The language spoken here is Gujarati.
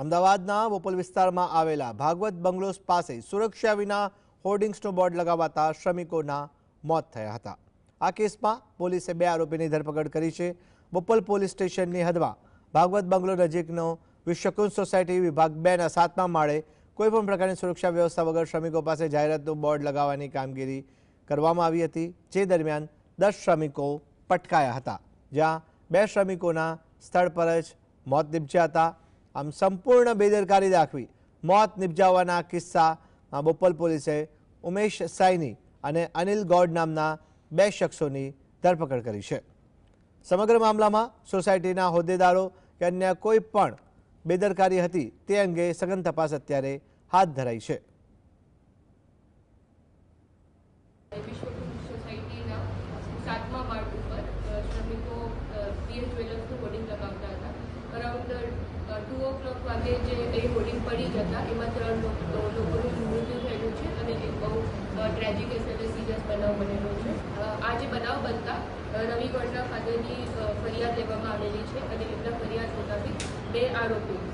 અમદાવાદના બોપલ વિસ્તારમાં આવેલા ભાગવત બંગલોસ પાસે સુરક્ષા વિના હોર્ડિંગ્સનો બોર્ડ લગાવતા શ્રમિકોના મોત થયા હતા આ કેસમાં પોલીસે બે આરોપીની ધરપકડ કરી છે બોપલ પોલીસ સ્ટેશનની હદવા ભાગવત બંગલો રહેજકનો વિશ્વકું સોસાયટી વિભાગ બેના સાતમા માળે કોઈ પણ પ્રકારની સુરક્ષા વ્યવસ્થા વગર શ્રમિકો પાસે જાહેરાતનું બોર્ડ લગાવવાની કામગીરી કરવામાં આવી હતી તે દરમિયાન 10 શ્રમિકો પટકાયા હતા જ્યાં બે શ્રમિકોના સ્થળ પર જ મોત નિપજાતા હતા અમ સંપૂર્ણ બેદરકારી દાખવી મોત નિપજાવાના કિસ્સા બોપલ પોલીસ એ ઉમેશ સૈની અને અનિલ ગોડ નામના બે શખસોની ધરપકડ કરી છે સમગ્ર મામલામાં સોસાયટીના હોદ્દેદારો અન્ય કોઈ પણ બેદરકારી હતી તે અંગે સઘન તપાસ અત્યારે હાથ ધરી છે ટુ ઓ ક્લોક વાગે જે બે હોર્ડિંગ પડી જતા એમાં ત્રણ લોકોનું મૃત્યુ થયેલું છે અને એક બહુ ટ્રેજિક એટલે સિરિયસ બનાવ બનેલો છે આ જે બનાવ બનતા રવિ રવિગઢના ખાતેની ફરિયાદ લેવામાં આવેલી છે અને એમના ફરિયાદ મુતાબિક બે આરોપી